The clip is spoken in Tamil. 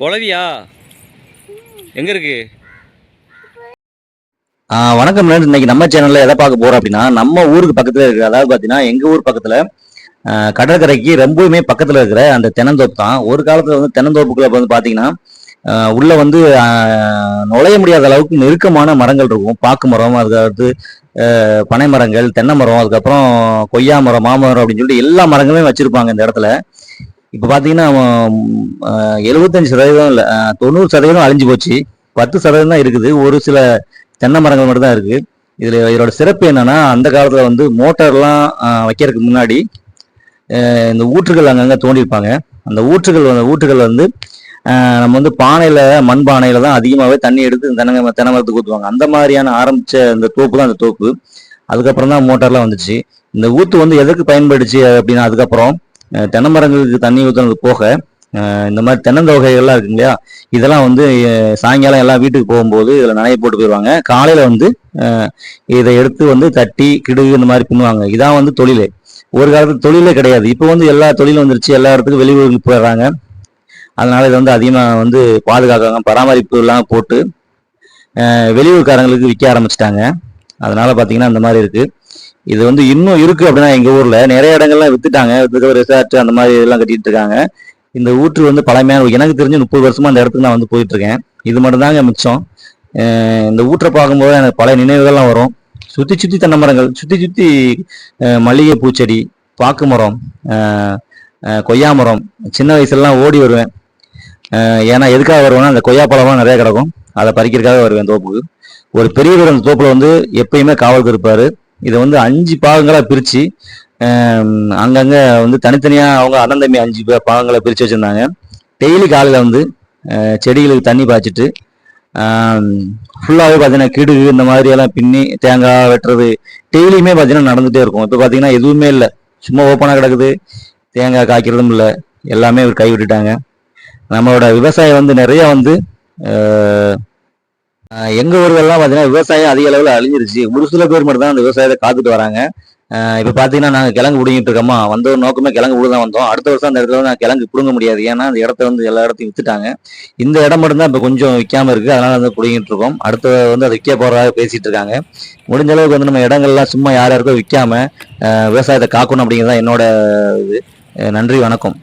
குழவியா? எங்க இருக்கு? ஆ, வணக்கம் இன்னைக்கு நம்ம சேனல்ல எதை பார்க்க போறோம் அப்படின்னா நம்ம ஊருக்கு பக்கத்துல இருக்கிற அதாவது பாத்தீங்கன்னா எங்க ஊர் பக்கத்துல கடற்கரைக்கு ரொம்பவுமே பக்கத்துல இருக்கிற அந்த தென்னந்தோப்பு தான். ஒரு காலத்துல வந்து தென்னந்தோப்புக்குள்ள வந்து பாத்தீங்கன்னா உள்ள வந்து நுழைய முடியாத அளவுக்கு நெருக்கமான மரங்கள் இருக்கும். பாக்கு மரம் அதுக்கடுத்து பனை மரங்கள் தென்னை மரம் அதுக்கப்புறம் கொய்யா மரம் மாமரம் அப்படின்னு சொல்லிட்டு எல்லா மரங்களுமே வச்சிருப்பாங்க இந்த இடத்துல. இப்போ பார்த்தீங்கன்னா எழுபத்தஞ்சு சதவீதம் இல்லை தொண்ணூறு சதவீதம் அழிஞ்சு போச்சு. பத்து சதவீதம் தான் இருக்குது. ஒரு சில தென்னை மரங்கள் மட்டும் தான் இருக்குது இதில் இதோட சிறப்பு என்னன்னா அந்த காலத்தில் வந்து மோட்டார்லாம் வைக்கிறதுக்கு முன்னாடி இந்த ஊற்றுகள் அங்கங்கே தோண்டியிருப்பாங்க. அந்த ஊற்றுகள் அந்த ஊற்றுகள் வந்து நம்ம வந்து பானையில் மண் பானையில் தான் அதிகமாகவே தண்ணி எடுத்து தென்னை தென்னை மரத்துக்கு ஊற்றுவாங்க அந்த மாதிரியான ஆரம்பித்த அந்த தோப்பு தான் அந்த தோப்பு. அதுக்கப்புறம் தான் மோட்டார்லாம் வந்துச்சு. இந்த ஊத்து வந்து எதுக்கு பயன்படுச்சு அப்படின்னா அதுக்கப்புறம் தென்னை மரங்களுக்கு தண்ணி ஊற்றுனது போக இந்த மாதிரி தென்னந்தொகைகள்லாம் இருக்கு இல்லையா? இதெல்லாம் வந்து சாயங்காலம் எல்லாம் வீட்டுக்கு போகும்போது இதில் நனைய போட்டு போயிடுவாங்க காலையில் வந்து இதை எடுத்து வந்து தட்டி கிடுகு இந்த மாதிரி பின்னுவாங்க. இதான் வந்து தொழில். ஒரு காலத்துக்கு தொழிலே கிடையாது. இப்போ வந்து எல்லா தொழிலும் வந்துருச்சு. எல்லா இடத்துக்கும் வெளியூருக்கு போயிடுறாங்க. அதனால இதை வந்து அதிகமாக வந்து பாதுகாக்கிறாங்க. பராமரிப்பு எல்லாம் போட்டு வெளியூர்காரங்களுக்கு விற்க ஆரம்பிச்சிட்டாங்க. அதனால பார்த்தீங்கன்னா இந்த மாதிரி இருக்குது இது வந்து இன்னும் இருக்கு அப்படின்னா எங்க ஊர்ல. நிறைய இடங்கள்லாம் வித்துட்டாங்க. வித்துக்க ரிசார்ட் அந்த மாதிரி இதெல்லாம் கட்டிட்டு இருக்காங்க. இந்த ஊற்று வந்து பழமையான எனக்கு தெரிஞ்சு முப்பது வருஷமா அந்த இடத்துக்கு நான் வந்து போயிட்டு இருக்கேன். இது மட்டும்தாங்க மிச்சம். இந்த ஊற்றை பார்க்கும்போது எனக்கு பல நினைவுகள்லாம் வரும். சுத்தி சுத்தி தென்னை மரங்கள் சுத்தி சுத்தி மல்லிகை பூச்செடி பாக்கு மரம் கொய்யா மரம். சின்ன வயசுலலாம் ஓடி வருவேன். ஏன்னா எதுக்காக வருவேன்னா அந்த கொய்யா பழம்லாம் நிறைய கிடக்கும். அதை பறிக்கிறதுக்காக வருவேன் தோப்புக்கு. ஒரு பெரியவர் அந்த தோப்புல வந்து எப்பயுமே காவலுக்கு இருப்பாரு. இதை வந்து அஞ்சு பாகங்களாக பிரித்து அங்கங்கே வந்து தனித்தனியாக அவங்க அண்ணன் தம்பி அஞ்சு பே- பாகங்களை பிரித்து வச்சுருந்தாங்க. டெய்லி காலையில் வந்து செடிகளுக்கு தண்ணி பாய்ச்சிட்டு ஃபுல்லாகவே பார்த்தீங்கன்னா கிடுகு இந்த மாதிரியெல்லாம் பின்னி தேங்காய் வெட்டுறது டெய்லியுமே பார்த்தீங்கன்னா நடந்துகிட்டே இருக்கும். இப்போ பார்த்தீங்கன்னா எதுவுமே இல்லை. சும்மா ஓப்பனாக கிடக்குது. தேங்காய் காய்க்கிறதும் இல்லை. எல்லாமே இவர் கை விட்டுட்டாங்க. நம்மளோட விவசாயம் வந்து நிறையா வந்து எங்கள் ஊர்லெல்லாம் பார்த்தீங்கன்னா விவசாயம் அதிக அளவில் அழிஞ்சிருச்சு. ஒரு சில பேர் மட்டும் தான் அந்த விவசாயத்தை காத்துட்டு வராங்க. இப்போ பார்த்தீங்கன்னா நாங்கள் கிழங்கு பிடிங்கிட்டு இருக்கோமா வந்த ஒரு நோக்கமே கிழங்கு விட தான் வந்தோம். அடுத்த வருஷம் அந்த இடத்துல நான் கிழங்கு பிடுங்க முடியாது. ஏன்னா அந்த இடத்த வந்து எல்லா இடத்தையும் வித்துட்டாங்க. இந்த இடம் மட்டும்தான் இப்போ கொஞ்சம் விற்காம இருக்கு. அதனால வந்து பிடிங்கிட்டு இருக்கோம். அடுத்த வந்து அதை விற்க போறதாக பேசிட்டு இருக்காங்க. முடிஞ்ச அளவுக்கு வந்து நம்ம இடங்கள்லாம் சும்மா யார் யாருக்கும் விற்காம விவசாயத்தை காக்கணும் அப்படிங்கிறது தான் என்னோட இது. நன்றி வணக்கம்.